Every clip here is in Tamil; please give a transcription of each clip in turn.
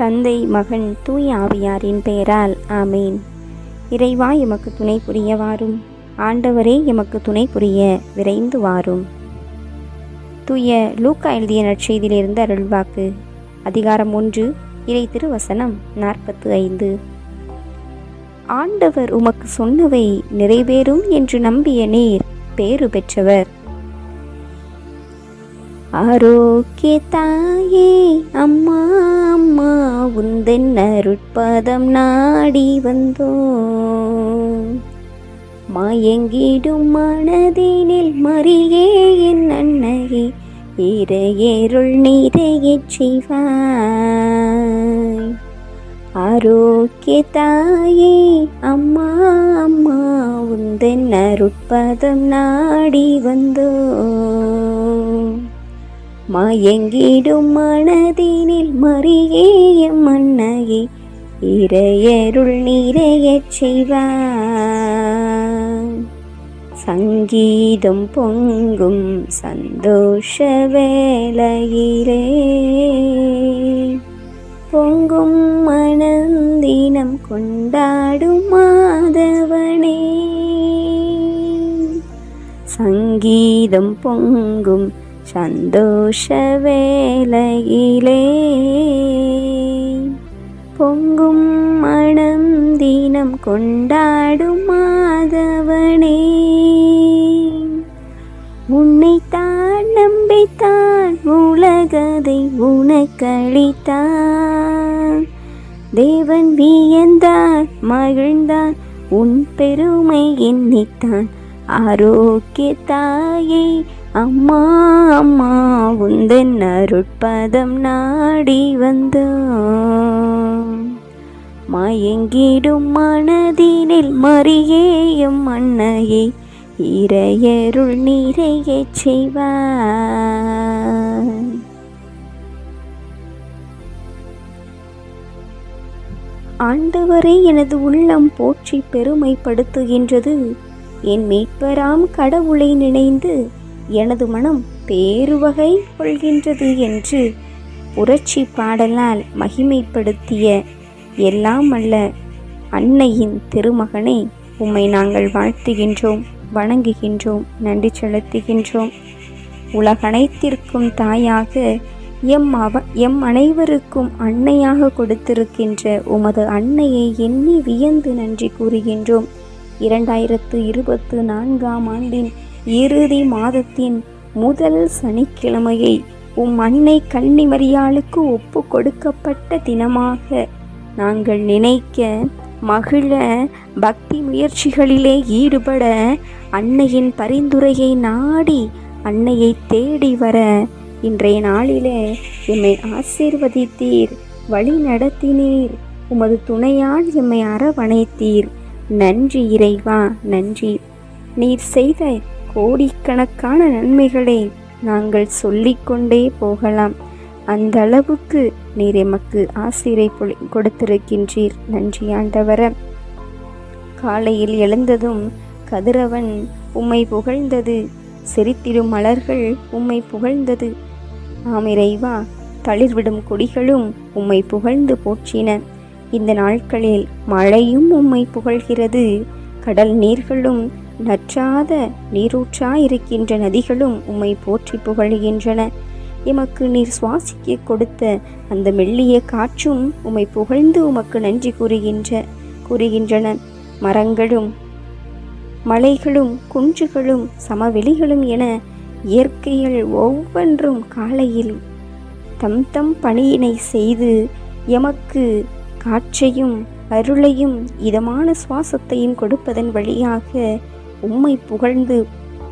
தந்தை மகன் தூய ஆவியாரின் பெயரால் ஆமேன். இறைவா எமக்கு துணை புரிய வாரும் ஆண்டவரே எமக்கு துணை புரிய விரைந்து வாரும். தூய லூக்கா எழுதிய நற்செய்தியிலிருந்து அருள்வாக்கு. அதிகாரம் ஒன்று இறை திருவசனம் நாற்பத்து ஐந்து. ஆண்டவர் உமக்கு சொன்னவை நிறைவேறும் என்று நம்பிய நீர் பேறு பெற்றவர். ஆரோக்கிய தாயே அம்மா அம்மா உந்தன் நாடி வந்தோம். மயங்கிடும் மனதினில் மறியே என் அன்னையே இறையருள் நிறையச் செய்வாய். ஆரோக்கிய தாயே அம்மா அம்மா உந்தன் அருட்பதம் நாடி வந்தோம். மயங்கிடும் மனதினில் மறியே மன்னையே இறையருள் நிறையச் செய்வாய் சங்கீதம் பொங்கும் சந்தோஷ வேலையிலே பொங்கும் மனந்தினம் கொண்டாடும் மாதவனே. சங்கீதம் பொங்கும் சந்தோஷ வேலையிலே பொங்கும் மனம் தினம் கொண்டாடும் மாதவனே. உன்னைத்தான் நம்பித்தான் உலகதை உனக்களித்தான். தேவன் வியந்தான் மகிழ்ந்தான் உன் பெருமை எண்ணித்தான். ஆரோக்கிய தாயை அம்மா அம்மா உந்தன் அருட்பதம் நாடி வந்தோம் மயங்கிடும் மனதினில் மறியேயும் மன்னையை இறையருள் நிறையச் செய்வார் ஆண்டவரை எனது உள்ளம் போற்றி பெருமைப்படுத்துகின்றது. என் மீட்பராம் கடவுளை நினைந்து எனது மனம் பேருவகை கொள்கின்றது என்று புரட்சி பாடலால் மகிமைப்படுத்திய எல்லாம் அல்ல அன்னையின் திருமகனே உம்மை நாங்கள் வாழ்த்துகின்றோம் வணங்குகின்றோம் நன்றி செலுத்துகின்றோம். உலகனைத்திற்கும் தாயாக எம் அவ எம் அனைவருக்கும் அன்னையாக கொடுத்திருக்கின்ற உமது அன்னையை எண்ணி வியந்து நன்றி கூறுகின்றோம். இரண்டாயிரத்து இருபத்து நான்காம் ஆண்டின் இறுதி மாதத்தின் முதல் சனிக்கிழமையை உம் அன்னை கன்னிமரியாளுக்கு ஒப்பு கொடுக்கப்பட்ட தினமாக நாங்கள் நினைக்க மகிழ பக்தி முயற்சிகளிலே ஈடுபட அன்னையின் பரிந்துரையை நாடி அன்னையை தேடி வர இன்றைய நாளிலே எம்மை ஆசீர்வதித்தீர் வழி நடத்தினீர் உமது துணையால் எம்மை அரவணைத்தீர். நன்றி இறைவா நன்றி. நீர் செய்த கோடிக்கணக்கான நன்மைகளை நாங்கள் சொல்லிக்கொண்டே போகலாம். அந்த அளவுக்கு நீர் எமக்கு ஆசிரை கொடுத்திருக்கின்றீர். நன்றி ஆண்டவர. காலையில் எழுந்ததும் கதிரவன் உம்மை புகழ்ந்தது. சிரித்திடும் மலர்கள் உம்மை புகழ்ந்தது. ஆமிரைவா தளிர்விடும் கொடிகளும் உம்மை புகழ்ந்து போற்றின. இந்த நாட்களில் மழையும் உம்மை புகழ்கிறது. கடல் நீர்களும் நற்றாத நீரூற்றாயிருக்கின்ற நதிகளும் உம்மை போற்றி புகழ்கின்றன. எமக்கு நீர் சுவாசிக்க கொடுத்த அந்த மெல்லிய காற்றும் உம்மை புகழ்ந்து உமக்கு நன்றி கூறுகின்ற கூறுகின்றன. மரங்களும் மலைகளும் குன்றுகளும் சமவெளிகளும் என இயற்கைகள் ஒவ்வொன்றும் காலையில் தம் தம் பணியினை செய்து எமக்கு காற்றையும் அருளையும் இதமான சுவாசத்தையும் கொடுப்பதன் வழியாக உம்மை புகழ்ந்து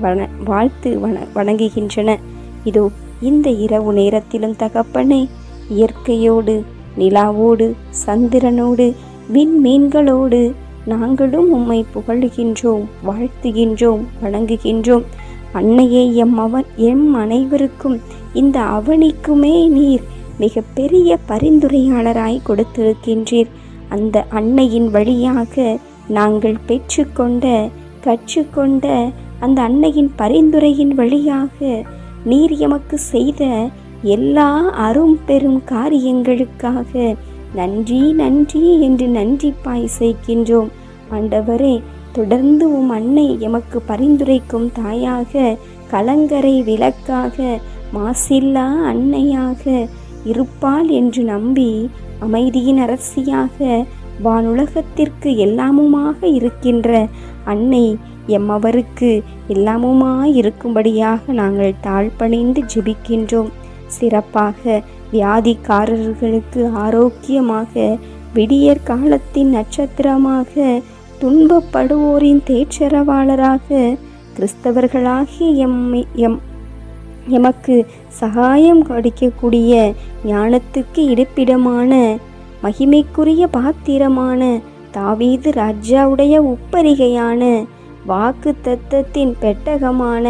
வண வாழ்த்து வண வணங்குகின்றன. இதோ இந்த இரவு நேரத்திலும் தகப்பனே இயற்கையோடு நிலாவோடு சந்திரனோடு விண்மீன்களோடு நாங்களும் உம்மை புகழுகின்றோம் வாழ்த்துகின்றோம் வணங்குகின்றோம். அன்னையே எம் அவன் எம் அனைவருக்கும் இந்த அவனிக்குமே நீர் மிக பெரிய பரிந்துரையாளராய் கொடுத்திருக்கின்றீர். அந்த அன்னையின் வழியாக நாங்கள் பெற்றுக்கொண்ட கற்றுக்கொண்ட அந்த அன்னையின் பரிந்துரையின் வழியாக நீர் எமக்கு செய்த எல்லா அரும் பெரும் காரியங்களுக்காக நன்றி நன்றி என்று நன்றி பாய் செய்கின்றோம் ஆண்டவரே தொடர்ந்து உம் அன்னை எமக்கு பரிந்துரைக்கும் தாயாக கலங்கரை விளக்காக மாசில்லா அன்னையாக இருப்பாள் என்று நம்பி அமைதியின் அரசியாக வானுலகத்திற்கு எல்லாமுமாக இருக்கின்ற அன்னை எம்மவருக்கு எல்லாமுமாய் இருக்கும்படியாக நாங்கள் தாழ்பணிந்து ஜெபிக்கின்றோம். சிறப்பாக வியாதிக்காரர்களுக்கு ஆரோக்கியமாக விடியற் காலத்தின் நட்சத்திரமாக துன்பப்படுவோரின் தேற்றரவாளராக கிறிஸ்தவர்களாகி எம் எம் எமக்கு சகாயம் கிடைக்கக்கூடிய ஞானத்துக்கு இருப்பிடமான மகிமைக்குரிய பாத்திரமான தாவீது ராஜாவுடைய உப்பரிகையான வாக்கு தத்தத்தின் பெட்டகமான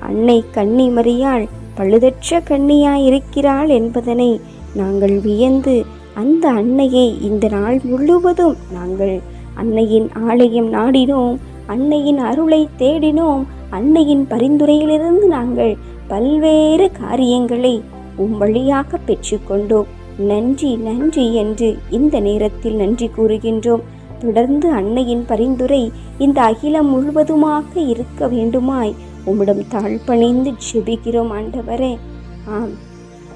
அன்னை கன்னிமரியாள் பழுதற்ற கன்னியாயிருக்கிறாள் என்பதனை நாங்கள் வியந்து அந்த அன்னையை இந்த நாள் முழுவதும் நாங்கள் அன்னையின் ஆலயம் நாடினோம் அன்னையின் அருளை தேடினோம் அன்னையின் பரிந்துரையிலிருந்து நாங்கள் பல்வேறு காரியங்களை உம் வழியாக பெற்றுக்கொண்டோம். நன்றி நன்றி என்று இந்த நேரத்தில் நன்றி கூறுகின்றோம். தொடர்ந்து அன்னையின் பரிந்துரை இந்த அகிலம் முழுவதுமாக இருக்க வேண்டுமாய் உம்மிடம் தாழ்பணிந்து ஜெபிக்கிறோம் ஆண்டவரே. ஆம்.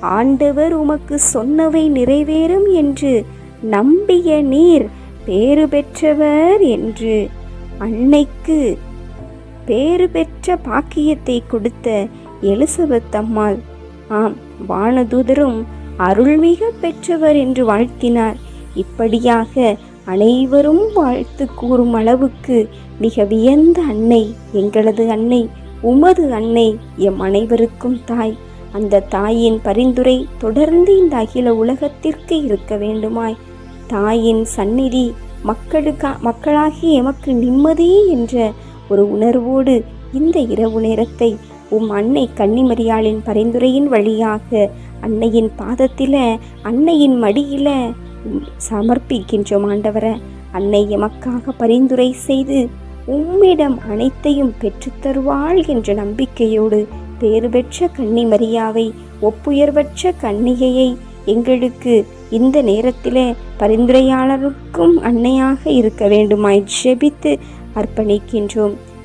ஆண்டவர் உமக்கு சொன்னவை நிறைவேறும் என்று நம்பிய நீர் பேறு பெற்றவர் என்று அன்னைக்கு பேறு பெற்ற பாக்கியத்தை கொடுத்த எலிசபெத் அம்மாள். ஆம். வானதூதரும் அருள்மிக பெற்றவர் என்று வாழ்த்தினார். இப்படியாக அனைவரும் வாழ்த்து கூறும் அளவுக்கு மிக வியந்த அன்னை எங்களது அன்னை உமது அன்னை எம் அனைவருக்கும் தாய். அந்த தாயின் பரிந்துரை தொடர்ந்து இந்த அகில உலகத்திற்கு இருக்க வேண்டுமாய். தாயின் சந்நிதி மக்களுக்கா மக்களாகி எமக்கு நிம்மதி என்ற ஒரு உணர்வோடு இந்த இரவு நேரத்தை உம் அன்னை கன்னிமரியாளின் பரிந்துரையின் வழியாக அன்னையின் பாதத்தில் அன்னையின் மடியில் சமர்ப்பிக்கின்றோம் ஆண்டவர. அன்னை எமக்காக பரிந்துரை செய்து உம்மிடம் அனைத்தையும் பெற்றுத்தருவாள் என்ற நம்பிக்கையோடு பேறு பெற்ற கன்னிமரியாவை ஒப்புயர்வற்ற கன்னிகையை எங்களுக்கு இந்த நேரத்தில் பரிந்துரையாளருக்கும் அன்னையாக இருக்க வேண்டுமாய் ஜெபித்து அர்ப்பணிக்கின்றோம்.